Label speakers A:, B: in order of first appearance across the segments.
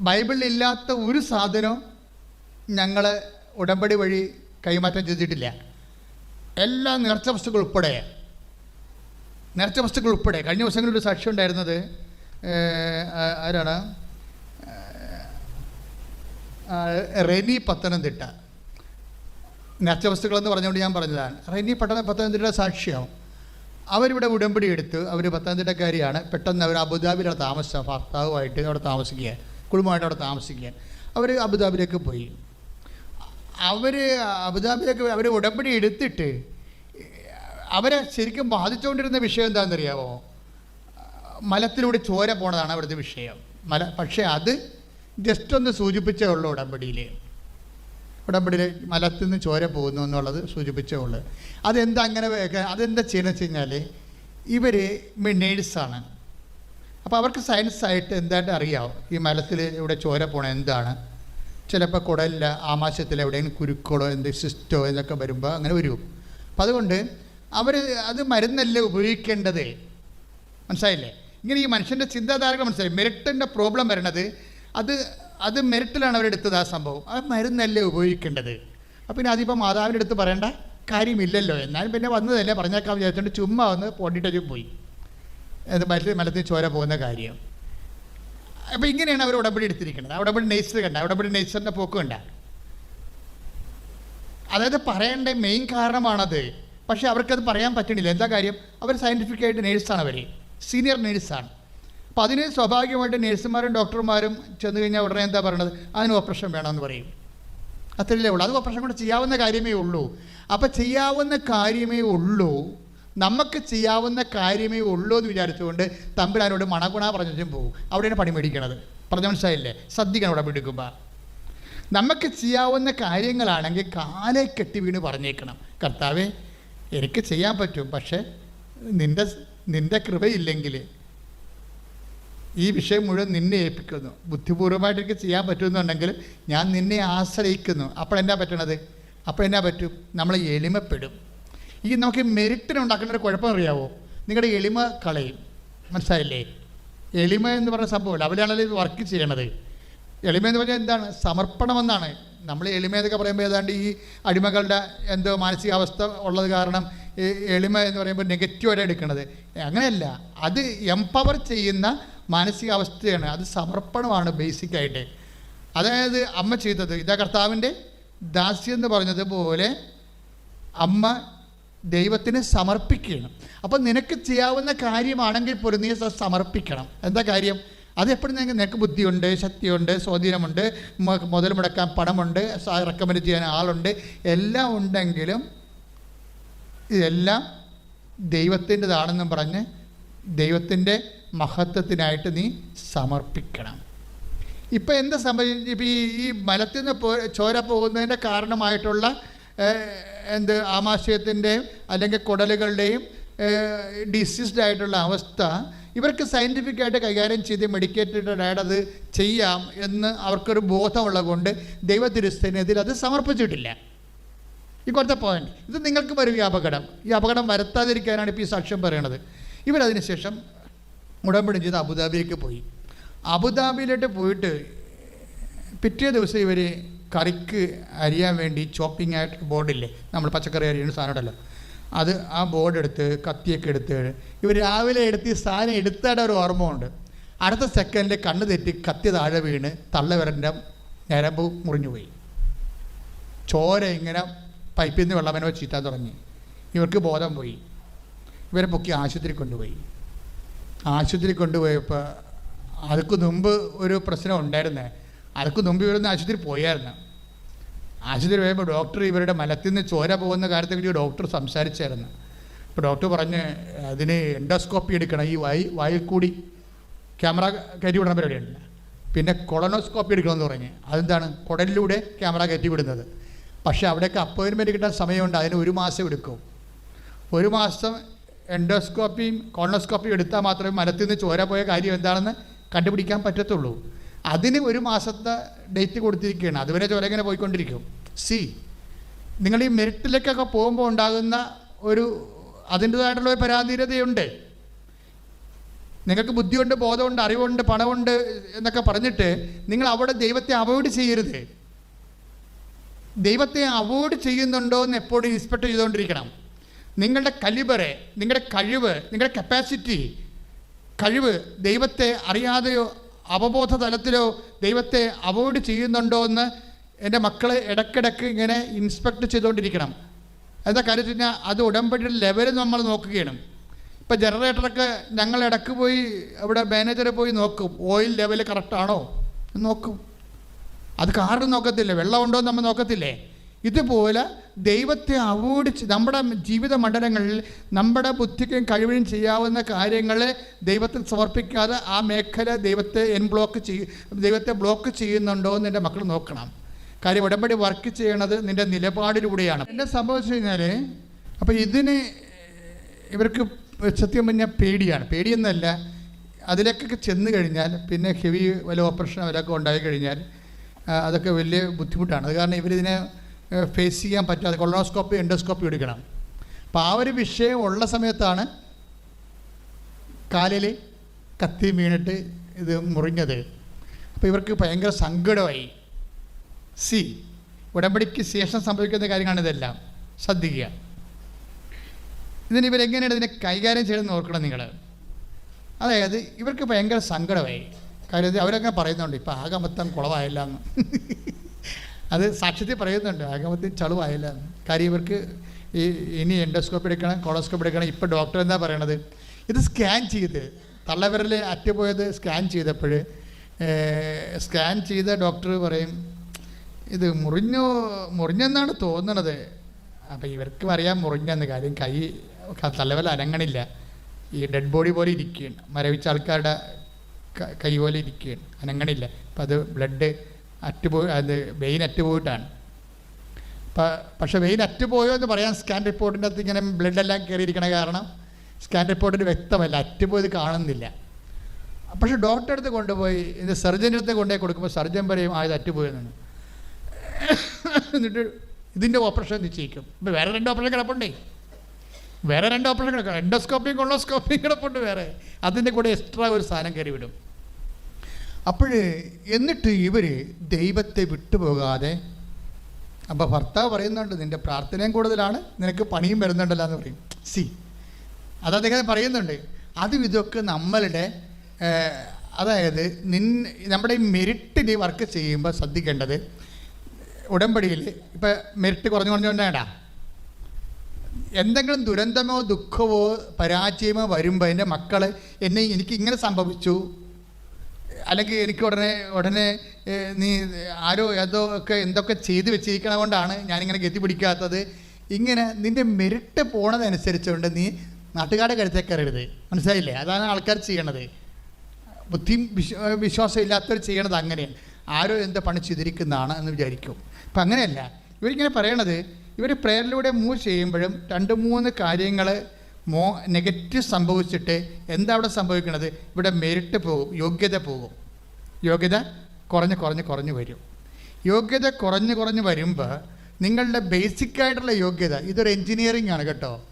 A: ബൈബിളിൽ ഇല്ലാത്ത ഒരു സാധനവും ഞങ്ങൾ ഉടമ്പടി വഴി കൈമാറ്റം ചെയ്തിട്ടില്ല. എല്ലാ നേർച്ച വസ്തുക്കൾ ഉൾപ്പെടെ. നേർച്ച വസ്തുക്കൾ ഉൾപ്പെടെ. കഴിഞ്ഞ ദിവസങ്ങളിൽ ഒരു സാക്ഷ്യം ഉണ്ടായിരുന്നത് ആരാണ്? റെനി പത്തനംതിട്ട. നേർച്ച വസ്തുക്കളെന്ന് പറഞ്ഞുകൊണ്ട് ഞാൻ പറഞ്ഞതാണ്. റെനി പട്ടണ പത്തനംതിട്ട സാക്ഷ്യം. അവരിവിടെ ഉടമ്പടി എടുത്ത് അവർ പത്തനംതിട്ടക്കാരിയാണ്. പെട്ടെന്ന് അവർ അബുദാബിയിലാണ് താമസം ഭർത്താവുമായിട്ട് അവിടെ താമസിക്കുക. കുടുംബമായിട്ട് അവിടെ താമസിക്കാൻ. അവർ അബുദാബിയിലേക്ക് പോയി. അവർ അബുദാബിയിലേക്ക് അവർ ഉടമ്പടി എടുത്തിട്ട് അവരെ ശരിക്കും ബാധിച്ചുകൊണ്ടിരുന്ന വിഷയം എന്താണെന്നറിയാമോ മലത്തിലൂടെ ചോര പോണതാണ് അവിടുത്തെ വിഷയം. മല പക്ഷേ അത് ജസ്റ്റ് ഒന്ന് സൂചിപ്പിച്ചേ ഉള്ളൂ ഉടമ്പടിയിൽ ഉടമ്പടിയിൽ മലത്തിൽ നിന്ന് ചോര പോകുന്നു എന്നുള്ളത് സൂചിപ്പിച്ചേ ഉള്ളൂ. അതെന്താ അങ്ങനെ അതെന്താ ചെയ്യുന്നത് വെച്ച് കഴിഞ്ഞാൽ ഇവർ നേഴ്സാണ് അപ്പോൾ അവർക്ക് സയൻസ് ആയിട്ട് എന്തായിട്ട് അറിയാവും? ഈ മലത്തിൽ ഇവിടെ ചോര പോണ എന്താണ്? ചിലപ്പോൾ കുടലില്ല ആമാശയത്തിൽ എവിടെയെങ്കിലും കുരുക്കളോ എന്ത് സിസ്റ്റോ എന്നൊക്കെ വരുമ്പോൾ അങ്ങനെ വരും. അപ്പം അതുകൊണ്ട് അവർ അത് മരുന്നല്ല ഉപയോഗിക്കേണ്ടത്? മനസ്സിലായില്ലേ? ഇങ്ങനെ ഈ മനുഷ്യന്റെ ചിന്താധാരകൾ മനസ്സിലായി. മെരിട്ടിന്റെ പ്രോബ്ലം വരണത് അത് അത് മെരിട്ടിലാണ് അവരെടുത്തത് ആ സംഭവം. അത് മരുന്നല്ലേ ഉപയോഗിക്കേണ്ടത്? അപ്പം പിന്നെ അതിപ്പോൾ മാതാവിന്റെ അടുത്ത് പറയേണ്ട കാര്യമില്ലല്ലോ. എന്നാലും പിന്നെ വന്നതല്ലേ പറഞ്ഞേക്കാൻ വിചാരിച്ചുകൊണ്ട് ചുമ്മാ വന്ന് പൊട്ടിട്ടു പോയി. അത് മല മലത്തിൽ ചോര പോകുന്ന കാര്യം. അപ്പോൾ ഇങ്ങനെയാണ് അവർ ഉടമ്പടി എടുത്തിരിക്കുന്നത്. ആ ഉടമ്പടി നേച്ചർ കണ്ട ഉടമ്പടി നേച്ചറിന്റെ പോക്ക് കണ്ട. അതായത് പറയേണ്ട മെയിൻ കാരണമാണത്. പക്ഷേ അവർക്കത് പറയാൻ പറ്റണില്ല. എന്താ കാര്യം? അവർ സയന്റിഫിക്കായിട്ട് നേഴ്സാണ് അവർ സീനിയർ നേഴ്സാണ് അപ്പോൾ അതിന് സ്വാഭാവികമായിട്ട് നേഴ്സുമാരും ഡോക്ടർമാരും ചെന്ന് കഴിഞ്ഞാൽ ഉടനെ എന്താ പറയണത്? അതിന് ഓപ്പറേഷൻ വേണമെന്ന് പറയും. അത്രയല്ലേ ഉള്ളൂ. അത് ഓപ്പറേഷൻ കൂടെ ചെയ്യാവുന്ന കാര്യമേ ഉള്ളൂ. അപ്പോൾ ചെയ്യാവുന്ന കാര്യമേ ഉള്ളൂ. നമുക്ക് ചെയ്യാവുന്ന കാര്യമേ ഉള്ളൂ എന്ന് വിചാരിച്ചുകൊണ്ട് തമ്പുരാനോട് മണഗുണ പറഞ്ഞും പോകും അവിടെയാണ് പണി മേടിക്കണത്. പറഞ്ഞ മനസ്സിലായില്ലേ? ശ്രദ്ധിക്കണം അവിടെ പിടിക്കുമ്പോൾ നമുക്ക് ചെയ്യാവുന്ന കാര്യങ്ങളാണെങ്കിൽ കാലെ കെട്ടി വീണ് പറഞ്ഞേക്കണം. കർത്താവേ എനിക്ക് ചെയ്യാൻ പറ്റും പക്ഷേ നിന്റെ നിന്റെ കൃപയില്ലെങ്കിൽ ഈ വിഷയം മുഴുവൻ നിന്നെ ഏൽപ്പിക്കുന്നു. ബുദ്ധിപൂർവമായിട്ട് എനിക്ക് ചെയ്യാൻ പറ്റുമെന്നുണ്ടെങ്കിൽ ഞാൻ നിന്നെ ആശ്രയിക്കുന്നു. അപ്പോൾ എന്നാ പറ്റണത്? അപ്പോൾ എന്നാ പറ്റും? നമ്മൾ എളിമപ്പെടും. ഈ നമുക്ക് മെരിറ്റിന് ഉണ്ടാക്കുന്ന ഒരു കുഴപ്പം അറിയാവോ? നിങ്ങളുടെ എളിമ കളയും. മനസ്സിലായില്ലേ? എളിമ എന്ന് പറഞ്ഞ സംഭവമല്ല അവരാണല്ലോ ഇത് വർക്ക് ചെയ്യണത്. എളിമ എന്ന് പറഞ്ഞാൽ എന്താണ്? സമർപ്പണം എന്നാണ് നമ്മൾ എളിമ എന്നൊക്കെ പറയുമ്പോൾ ഏതാണ്ട് ഈ അടിമകളുടെ എന്തോ മാനസികാവസ്ഥ ഉള്ളത് കാരണം ഈ എളിമ എന്ന് പറയുമ്പോൾ നെഗറ്റീവായിട്ട് എടുക്കുന്നത് അങ്ങനെയല്ല. അത് എംപവർ ചെയ്യുന്ന മാനസികാവസ്ഥയാണ്. അത് സമർപ്പണമാണ് ബേസിക്കായിട്ട് അതായത് അമ്മ ചെയ്തത്. ഇതാ കർത്താവിന്റെ ദാസ്യം എന്ന് പറഞ്ഞതുപോലെ അമ്മ ദൈവത്തിന് സമർപ്പിക്കണം അപ്പം നിനക്ക് ചെയ്യാവുന്ന കാര്യമാണെങ്കിൽ പോലും നീ സമർപ്പിക്കണം. എന്താ കാര്യം? അതെപ്പോഴും നിങ്ങൾക്ക് നിനക്ക് ബുദ്ധിയുണ്ട് ശക്തിയുണ്ട് സ്വാധീനമുണ്ട് മുതൽ മുടക്കാൻ പണമുണ്ട് റെക്കമെൻഡ് ചെയ്യാൻ ആളുണ്ട്. എല്ലാം ഉണ്ടെങ്കിലും ഇതെല്ലാം ദൈവത്തിന്റെതാണെന്നും പറഞ്ഞ് ദൈവത്തിന്റെ മഹത്വത്തിനായിട്ട് നീ സമർപ്പിക്കണം. ഇപ്പം എന്താ സംഭവിച്ചത്? ഇപ്പം ഈ ഈ മലത്തിൽ നിന്ന് പോ ചോര പോകുന്നതിന്റെ കാരണമായിട്ടുള്ള എന്ത് ആമാശയത്തിന്റെയും അല്ലെങ്കിൽ കുടലുകളുടെയും ഡിസീസ്ഡ് ആയിട്ടുള്ള അവസ്ഥ ഇവർക്ക് സയന്റിഫിക്കായിട്ട് കൈകാര്യം ചെയ്ത് മെഡിക്കേറ്റഡ് ആയിട്ട് അത് ചെയ്യാം എന്ന് അവർക്കൊരു ബോധമുള്ളത് കൊണ്ട് ദൈവത്തിരുസ്ഥനെതിരെ അത് സമർപ്പിച്ചിട്ടില്ല. ഈ കുറച്ച പോയിന്റ് ഇത് നിങ്ങൾക്ക് ഒരു അപകടം ഈ അപകടം വരുത്താതിരിക്കാനാണ് ഇപ്പോൾ ഈ സാക്ഷ്യം പറയണത്. ഇവരതിന് ശേഷം ഉടമ്പടി ചെയ്ത് അബുദാബിയിലേക്ക് പോയി. അബുദാബിയിലോട്ട് പോയിട്ട് പിറ്റേ ദിവസം ഇവർ കറിക്ക് അരിയാൻ വേണ്ടി ചോപ്പിംഗ് ആയിട്ട് ബോർഡില്ലേ നമ്മൾ പച്ചക്കറി അരിയുന്ന സാധനം ഉണ്ടല്ലോ അത് ആ ബോർഡ് എടുത്ത് കത്തിയൊക്കെ എടുത്ത് ഇവർ രാവിലെ എടുത്ത് സാധനം എടുത്തയുടെ ഒരു ഓർമ്മ ഉണ്ട് അടുത്ത സെക്കൻഡിൽ കണ്ണ് തെറ്റി കത്തി താഴെ വീണ് തള്ളവരന്റെ ഞരമ്പ് മുറിഞ്ഞുപോയി. ചോര ഇങ്ങനെ പൈപ്പിൽ നിന്ന് വെള്ളമനോ ചീറ്റാൻ തുടങ്ങി. ഇവർക്ക് ബോധം പോയി. ഇവരെ പൊക്കി ആശുപത്രി കൊണ്ടുപോയി. ആശുപത്രി കൊണ്ടുപോയപ്പോൾ അതുക്ക് മുമ്പ് ഒരു പ്രശ്നം ഉണ്ടായിരുന്നേ. അതിക്ക് മുമ്പ് ഇവരൊന്ന് ആശുപത്രി പോയായിരുന്നു. ആശുപത്രി പോയപ്പോൾ ഡോക്ടർ ഇവരുടെ മലത്തിൽ നിന്ന് ചോര പോകുന്ന കാര്യത്തെക്കുറിച്ച് ഡോക്ടർ സംസാരിച്ചായിരുന്നു. ഇപ്പോൾ ഡോക്ടർ പറഞ്ഞ് അതിന് എൻഡോസ്കോപ്പി എടുക്കണം ഈ വായി വായിൽ കൂടി ക്യാമറ കയറ്റി വിടുന്ന പരിപാടിയുണ്ട്. പിന്നെ കൊളനോസ്കോപ്പി എടുക്കണമെന്ന് പറഞ്ഞ്. അതെന്താണ്? കുടലിലൂടെ ക്യാമറ കയറ്റി വിടുന്നത്. പക്ഷേ അവിടെയൊക്കെ അപ്പോയിൻമെന്റ് കിട്ടാൻ സമയമുണ്ട്. അതിന് ഒരു മാസം എടുക്കും. ഒരു മാസം എൻഡോസ്കോപ്പിയും കോളനോസ്കോപ്പിയും എടുത്താൽ മാത്രമേ മലത്തിൽ നിന്ന് ചോര പോയ കാര്യം എന്താണെന്ന് കണ്ടുപിടിക്കാൻ പറ്റത്തുള്ളൂ. അതിന് ഒരു മാസത്തെ ഡേറ്റ് കൊടുത്തിരിക്കുകയാണ്. അതുവരെ ചോര ഇങ്ങനെ പോയിക്കൊണ്ടിരിക്കും. സി നിങ്ങൾ ഈ മെറിറ്റിലേക്കൊക്കെ പോകുമ്പോൾ ഉണ്ടാകുന്ന ഒരു അതിന്റെതായിട്ടുള്ള ഒരു പരാധീനതയുണ്ട്. നിങ്ങൾക്ക് ബുദ്ധിയുണ്ട് ബോധമുണ്ട് അറിവുണ്ട് പണമുണ്ട് എന്നൊക്കെ പറഞ്ഞിട്ട് നിങ്ങൾ അവിടെ ദൈവത്തെ അവോയ്ഡ് ചെയ്യരുത്. ദൈവത്തെ അവോയ്ഡ് ചെയ്യുന്നുണ്ടോ എന്ന് എപ്പോഴും ഇൻസ്പെക്ട് ചെയ്തുകൊണ്ടിരിക്കണം. നിങ്ങളുടെ കലിബറെ നിങ്ങളുടെ കഴിവ് നിങ്ങളുടെ കപ്പാസിറ്റി കഴിവ് ദൈവത്തെ അറിയാതെയോ അവബോധ തലത്തിലോ ദൈവത്തെ അവോയ്ഡ് ചെയ്യുന്നുണ്ടോ എന്ന് എന്റെ മക്കൾ ഇടയ്ക്കിടയ്ക്ക് ഇങ്ങനെ ഇൻസ്പെക്ട് ചെയ്തുകൊണ്ടിരിക്കണം. എന്താ കാര്യം കഴിഞ്ഞാൽ അത് ഉടമ്പടിയുടെ ലെവൽ നമ്മൾ നോക്കുകയാണ്. ഇപ്പം ജനറേറ്ററൊക്കെ ഞങ്ങൾ ഇടയ്ക്ക് പോയി അവിടെ മാനേജർ പോയി നോക്കും. ഓയിൽ ലെവൽ കറക്റ്റാണോ നോക്കും. അത് കാറ് നോക്കത്തില്ല? വെള്ളമുണ്ടോ എന്ന് നമ്മൾ നോക്കത്തില്ലേ? ഇതുപോലെ ദൈവത്തെ അവോയ്ഡ് നമ്മുടെ ജീവിത മണ്ഡലങ്ങളിൽ നമ്മുടെ ബുദ്ധിക്കും കഴിവിനും ചെയ്യാവുന്ന കാര്യങ്ങൾ ദൈവത്തിൽ സമർപ്പിക്കാതെ ആ മേഖല ദൈവത്തെ എൻ ബ്ലോക്ക് ചെയ്യ ദൈവത്തെ ബ്ലോക്ക് ചെയ്യുന്നുണ്ടോ എന്ന് എന്റെ മക്കൾ നോക്കണം. കാര്യം ഉടമ്പടി വർക്ക് ചെയ്യണത് നിന്റെ നിലപാടിലൂടെയാണ്. എന്നെ സംഭവിച്ചു കഴിഞ്ഞാൽ അപ്പോൾ ഇതിന് ഇവർക്ക് സത്യം പറഞ്ഞാൽ പേടിയാണ്. പേടിയെന്നല്ല അതിലേക്കൊക്കെ ചെന്ന് കഴിഞ്ഞാൽ പിന്നെ ഹെവി വല്ല ഓപ്പറേഷൻ വല്ലതൊക്കെ ഉണ്ടായി കഴിഞ്ഞാൽ അതൊക്കെ വലിയ ബുദ്ധിമുട്ടാണ്. അത് കാരണം ഇവരിതിനെ ഫേസ് ചെയ്യാൻ പറ്റാതെ കൊളോണോസ്കോപ്പി എൻഡോസ്കോപ്പി എടുക്കണം. അപ്പോൾ ആ ഒരു വിഷയം ഉള്ള സമയത്താണ് കാലിൽ കത്തി വീണിട്ട് ഇത് മുറിഞ്ഞത്. അപ്പോൾ ഇവർക്ക് ഭയങ്കര സങ്കടമായി. സി ഉടമ്പടിക്ക് ശേഷം സംഭവിക്കുന്ന കാര്യങ്ങളാണ് ഇതെല്ലാം. ശ്രദ്ധിക്കുക. ഇതിന് ഇവരെങ്ങനെയാണ് ഇതിനെ കൈകാര്യം ചെയ്തെന്ന് ഓർക്കണം നിങ്ങൾ അതായത് ഇവർക്ക് ഭയങ്കര സങ്കടമായി. കാര്യം അവരൊക്കെ പറയുന്നുണ്ട് ഇപ്പം ആകെ മൊത്തം കുളമായില്ല എന്ന്. അത് സാക്ഷ്യത്തിൽ പറയുന്നുണ്ട്. അകമത്തിൽ മൊത്തം ചളുവായില്ല. കാര്യം ഇവർക്ക് ഈ ഇനി എൻഡോസ്കോപ്പ് എടുക്കണം കോളോസ്കോപ്പ് എടുക്കണം. ഇപ്പം ഡോക്ടർ എന്താ പറയണത്? ഇത് സ്കാൻ ചെയ്ത് തള്ളവിരൽ അറ്റുപോയത് സ്കാൻ ചെയ്തപ്പോൾ സ്കാൻ ചെയ്ത ഡോക്ടർ പറയും ഇത് മുറിഞ്ഞു മുറിഞ്ഞെന്നാണ് തോന്നണത്. അപ്പം ഇവർക്കും അറിയാം മുറിഞ്ഞെന്ന്. കാര്യം കൈ ക- തലവല അനങ്ങണില്ല. ഈ ഡെഡ് ബോഡി പോലെ ഇരിക്കുകയാണ്. മരവിച്ച ആൾക്കാരുടെ കൈ പോലെ ഇരിക്കുകയാണ്. അനങ്ങണില്ല. അപ്പം അത് ബ്ലഡ് അറ്റുപോയി അത് വെയിൻ അറ്റുപോയിട്ടാണ്. പക്ഷെ വെയിൻ അറ്റുപോയോ എന്ന് പറയാൻ സ്കാൻ റിപ്പോർട്ടിന്റെ അകത്ത് ഇങ്ങനെ ബ്ലഡെല്ലാം കയറിയിരിക്കണ കാരണം സ്കാൻ റിപ്പോർട്ടിൽ വ്യക്തമല്ല അറ്റുപോയത് കാണുന്നില്ല. പക്ഷെ ഡോക്ടറെ അടുത്ത് കൊണ്ടുപോയി ഇത് സർജന്റെ അടുത്ത് കൊണ്ടുപോയി കൊടുക്കുമ്പോൾ സർജൻ പറയും ആ ഇത് അറ്റുപോയെന്നാണ്. എന്നിട്ട് ഇതിന്റെ ഓപ്പറേഷൻ നിശ്ചയിക്കും. ഇപ്പം വേറെ രണ്ട് ഓപ്പറേഷൻ കിടപ്പുണ്ടേ. വേറെ രണ്ട് ഓപ്പറേഷൻ കിടക്കും. എൻഡോസ്കോപ്പിയും കൊളോസ്കോപ്പിയും കിടപ്പുണ്ട് വേറെ. അതിന്റെ കൂടെ എക്സ്ട്രാ ഒരു സാധനം കയറി വിടും അപ്പോൾ എന്നിട്ട് ഇവർ ദൈവത്തെ വിട്ടുപോകാതെ അപ്പോൾ ഭർത്താവ് പറയുന്നുണ്ട് നിന്റെ പ്രാർത്ഥനയും കൂടുതലാണ് നിനക്ക് പണിയും വരുന്നുണ്ടല്ലോ എന്ന് പറയും. സി. അത് അദ്ദേഹം പറയുന്നുണ്ട് അതും ഇതൊക്കെ നമ്മളുടെ അതായത് നിൻ നമ്മുടെ ഈ മെരിറ്റിൽ വർക്ക് ചെയ്യുമ്പോൾ ശ്രദ്ധിക്കേണ്ടത് ഉടമ്പടിയിൽ ഇപ്പം മെരിറ്റ് കുറഞ്ഞു കുറഞ്ഞു കുറഞ്ഞുകൊണ്ടാടാ എന്തെങ്കിലും ദുരന്തമോ ദുഃഖമോ പരാജയമോ വരുമ്പോൾ എന്റെ മക്കൾ എന്നെ എനിക്ക് ഇങ്ങനെ സംഭവിച്ചു അല്ലെങ്കിൽ എനിക്ക് ഉടനെ ഉടനെ നീ ആരോ ഏതോ ഒക്കെ എന്തൊക്കെ ചെയ്തു വെച്ചിരിക്കണ കൊണ്ടാണ് ഞാനിങ്ങനെ ഗതി പിടിക്കാത്തത്. ഇങ്ങനെ നിന്റെ മെരിട്ട് പോണതനുസരിച്ചുകൊണ്ട് നീ നാട്ടുകാരുടെ കരുത്തേ കയറരുത്. മനസ്സിലായില്ലേ? അതാണ് ആൾക്കാർ ചെയ്യണത്. ബുദ്ധി വിശ്വ വിശ്വാസം ഇല്ലാത്തവർ ചെയ്യണത് അങ്ങനെയാണ്. ആരോ എന്തോ പണി ചെയ്തിരിക്കുന്നതാണ് എന്ന് വിചാരിക്കും. അപ്പം അങ്ങനെയല്ല. ഇവരിങ്ങനെ പറയണത് ഇവർ പ്രേയറിലൂടെ മൂവ് ചെയ്യുമ്പോഴും രണ്ട് മൂന്ന് കാര്യങ്ങൾ മോ നെഗറ്റീവ് സംഭവിച്ചിട്ട് എന്താ അവിടെ സംഭവിക്കുന്നത് ഇവിടെ മെരിട്ട് പോകും യോഗ്യത പോകും. യോഗ്യത കുറഞ്ഞ് കുറഞ്ഞ് കുറഞ്ഞ് വരും. യോഗ്യത കുറഞ്ഞ് കുറഞ്ഞ് വരുമ്പോൾ നിങ്ങളുടെ ബേസിക് ആയിട്ടുള്ള യോഗ്യത ഇതൊരു എൻജിനീയറിംഗ് ആണ് കേട്ടോ.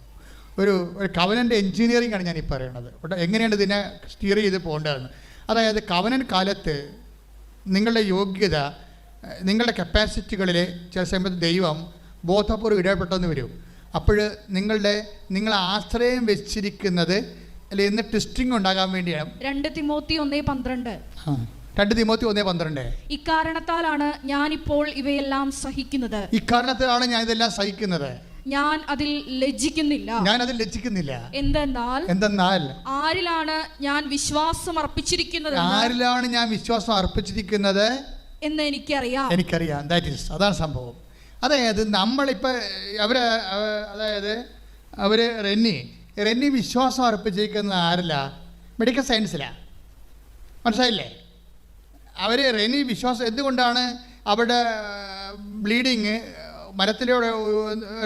A: ഒരു ഒരു കവനന്റെ എൻജിനീയറിംഗ് ആണ് ഞാനീ പറയണത്. എങ്ങനെയാണ് ഇതിനെ സ്റ്റിയർ ചെയ്ത് പോകേണ്ടതെന്ന്? അതായത് കവനൻ കാലത്ത് നിങ്ങളുടെ യോഗ്യത നിങ്ങളുടെ കപ്പാസിറ്റികളിൽ ചില സമയത്ത് ദൈവം ബോധപൂർവം ഇടപെട്ടെന്ന് വരും. അപ്പോൾ നിങ്ങളുടെ നിങ്ങൾ ആശ്രയം വെച്ചിരിക്കുന്നത് അല്ലെ എന്ന് ടെസ്റ്റിംഗ് ഉണ്ടാകാൻ വേണ്ടിയാണ്.
B: രണ്ട് തിമോത്തി ഒന്നേ പന്ത്രണ്ട്.
A: രണ്ട് തിമോത്തി ഒന്നേ പന്ത്രണ്ട്.
B: ഇക്കാരണത്താലാണ് ഞാനിപ്പോൾ ഇവയെല്ലാം സഹിക്കുന്നത്.
A: ഇക്കാരണത്തിലാണ് ഞാൻ ഇതെല്ലാം സഹിക്കുന്നത്.
B: ഞാൻ അതിൽ ലജ്ജിക്കുന്നില്ല.
A: ഞാൻ അതിൽ ലജ്ജിക്കുന്നില്ല.
B: എന്തെന്നാൽ
A: എന്തെന്നാൽ
B: ആരിലാണ് ഞാൻ വിശ്വാസം അർപ്പിച്ചിരിക്കുന്നത്?
A: ആരിലാണ് ഞാൻ വിശ്വാസം അർപ്പിച്ചിരിക്കുന്നത്?
B: എന്ന് എനിക്കറിയാം.
A: എനിക്കറിയാം. ദാറ്റ് ഈസ് അതാണ് സംഭവം. അതായത് നമ്മളിപ്പോൾ അവർ അതായത് അവർ റെന്നി റെന്നി വിശ്വാസം അർപ്പിച്ചിരിക്കുന്ന ആരില്ല? മെഡിക്കൽ സയൻസിലാണ് മനസ്സിലായില്ലേ? അവർ റെനി വിശ്വാസം എന്തുകൊണ്ടാണ് അവിടെ ബ്ലീഡിങ് മരത്തിലൂടെ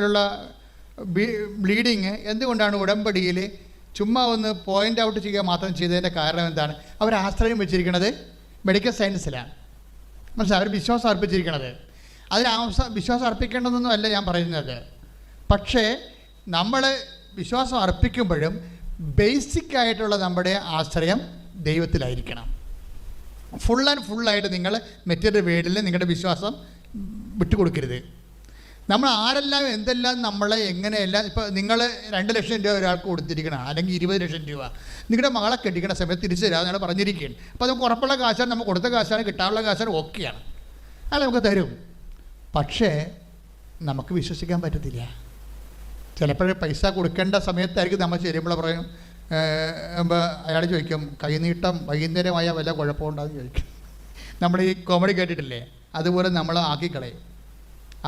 A: ഉള്ള ബ്ലീഡിങ് എന്തുകൊണ്ടാണ് ഉടമ്പടിയിൽ ചുമ്മാ ഒന്ന് പോയിന്റ് ഔട്ട് ചെയ്യുക മാത്രം ചെയ്തതിന്റെ കാരണം എന്താണ്? അവർ ആശ്രയം വെച്ചിരിക്കുന്നത് മെഡിക്കൽ സയൻസിലാണ് മനസ്സിലായി? അവർ വിശ്വാസം അർപ്പിച്ചിരിക്കണത്. അതിന് വിശ്വാസം അർപ്പിക്കേണ്ടതെന്നൊന്നും അല്ല ഞാൻ പറയുന്നത്. പക്ഷേ നമ്മൾ വിശ്വാസം അർപ്പിക്കുമ്പോഴും ബേസിക് ആയിട്ടുള്ള നമ്മുടെ ആശ്രയം ദൈവത്തിലായിരിക്കണം. ഫുൾ ആൻഡ് ഫുള്ളായിട്ട് നിങ്ങൾ മെറ്റീരിയൽ വേഡിൽ നിങ്ങളുടെ വിശ്വാസം വിട്ടുകൊടുക്കരുത്. നമ്മൾ ആരെല്ലാം എന്തെല്ലാം നമ്മൾ എങ്ങനെയെല്ലാം ഇപ്പോൾ നിങ്ങൾ രണ്ട് ലക്ഷം രൂപ ഒരാൾക്ക് കൊടുത്തിരിക്കണം അല്ലെങ്കിൽ ഇരുപത് ലക്ഷം രൂപ നിങ്ങളുടെ മകളെ കെട്ടിക്കുന്ന സമയത്ത് തിരിച്ചു തരാമെന്ന് നിങ്ങൾ പറഞ്ഞിരിക്കുകയാണ് അപ്പോൾ നമുക്ക് ഉറപ്പുള്ള കാശാണ് നമുക്ക് കൊടുത്ത കാശാണ് കിട്ടാനുള്ള കാശാണ് ഓക്കെയാണ്. അല്ല നമുക്ക് തരും. പക്ഷേ നമുക്ക് വിശ്വസിക്കാൻ പറ്റത്തില്ല. ചിലപ്പോൾ പൈസ കൊടുക്കേണ്ട സമയത്തായിരിക്കും നമ്മൾ ചെല്ലുമ്പോൾ പറയും അയാൾ ചോദിക്കും കൈനീട്ടം വൈകുന്നേരമായ വല്ല കുഴപ്പമുണ്ടാകും ചോദിക്കും. നമ്മൾ ഈ കോമഡി കേട്ടിട്ടില്ലേ? അതുപോലെ നമ്മൾ ആക്കിക്കളയും.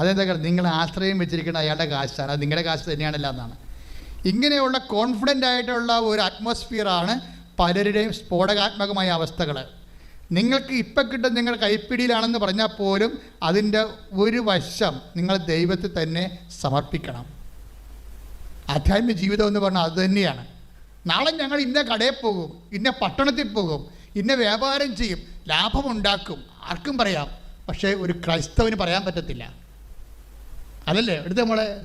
A: അതെന്താ നിങ്ങൾ ആശ്രയം വെച്ചിരിക്കുന്ന അയാളുടെ കാശാണ്. അത് നിങ്ങളുടെ കാശ് തന്നെയാണല്ലോ എന്നാണ്. ഇങ്ങനെയുള്ള കോൺഫിഡന്റ് ആയിട്ടുള്ള ഒരു അറ്റ്മോസ്ഫിയറാണ് പലരുടെയും സ്ഫോടകാത്മകമായ അവസ്ഥകൾ നിങ്ങൾക്ക് ഇപ്പം കിട്ടും നിങ്ങൾ കൈപ്പിടിയിലാണെന്ന് പറഞ്ഞാൽ പോലും അതിന്റെ ഒരു വശം നിങ്ങൾ ദൈവത്തെ തന്നെ സമർപ്പിക്കണം. ആധ്യാത്മിക ജീവിതം എന്ന് പറഞ്ഞാൽ അത് തന്നെയാണ്. നാളെ ഞങ്ങൾ ഇന്ന കടയിൽ പോകും ഇന്ന പട്ടണത്തിൽ പോകും ഇന്ന വ്യാപാരം ചെയ്യും ലാഭമുണ്ടാക്കും ആർക്കും പറയാം. പക്ഷേ ഒരു ക്രൈസ്തവന് പറയാൻ പറ്റത്തില്ല. അതല്ലേ? എടുത്ത് നമ്മളെ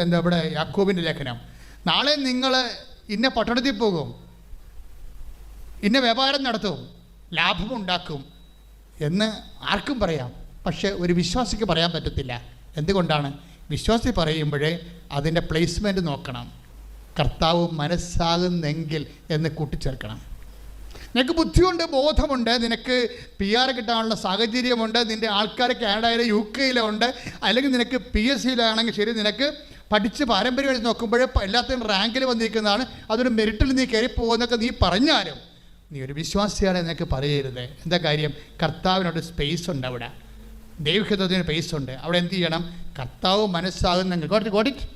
A: എന്താ ഇവിടെ യാക്കോബിന്റെ ലേഖനം. നാളെ നിങ്ങൾ ഇന്ന പട്ടണത്തിൽ പോകും ഇന്ന വ്യാപാരം നടത്തും ലാഭമുണ്ടാക്കും എന്ന് ആർക്കും പറയാം. പക്ഷേ ഒരു വിശ്വാസിക്ക് പറയാൻ പറ്റത്തില്ല. എന്തുകൊണ്ടാണ്? വിശ്വാസി പറയുമ്പോഴേ അതിന്റെ പ്ലേസ്മെന്റ് നോക്കണം. കർത്താവ് മനസ്സാകുന്നെങ്കിൽ എന്ന് കൂട്ടിച്ചേർക്കണം. നിനക്ക് ബുദ്ധിയുണ്ട് ബോധമുണ്ട് നിനക്ക് പി ആർ കിട്ടാനുള്ള സാഹചര്യമുണ്ട് നിന്റെ ആൾക്കാർ കാനഡയിലെ യു കെയിലുണ്ട് അല്ലെങ്കിൽ നിനക്ക് പി എസ് സിയിലാണെങ്കിൽ ശരി നിനക്ക് പഠിച്ച് പാരമ്പര്യമായിട്ട് നോക്കുമ്പോഴേ എല്ലാത്തിനും റാങ്കിൽ വന്നിരിക്കുന്നതാണ്. അതൊരു മെറിറ്റിൽ നീ കയറി പോകുന്നൊക്കെ നീ പറഞ്ഞാലും നീ ഒരു വിശ്വാസിയാണ് നിനക്ക് പറയരുത്. എന്താ കാര്യം? കർത്താവിനോട് സ്പേസ് ഉണ്ട് അവിടെ. ദൈവഹിതത്തിന് സ്പേസ് ഉണ്ട്. അവിടെ എന്ത് ചെയ്യണം? കർത്താവ് മനസ്സാകുന്നെങ്കിൽ ഗോട്ട് ഇറ്റ്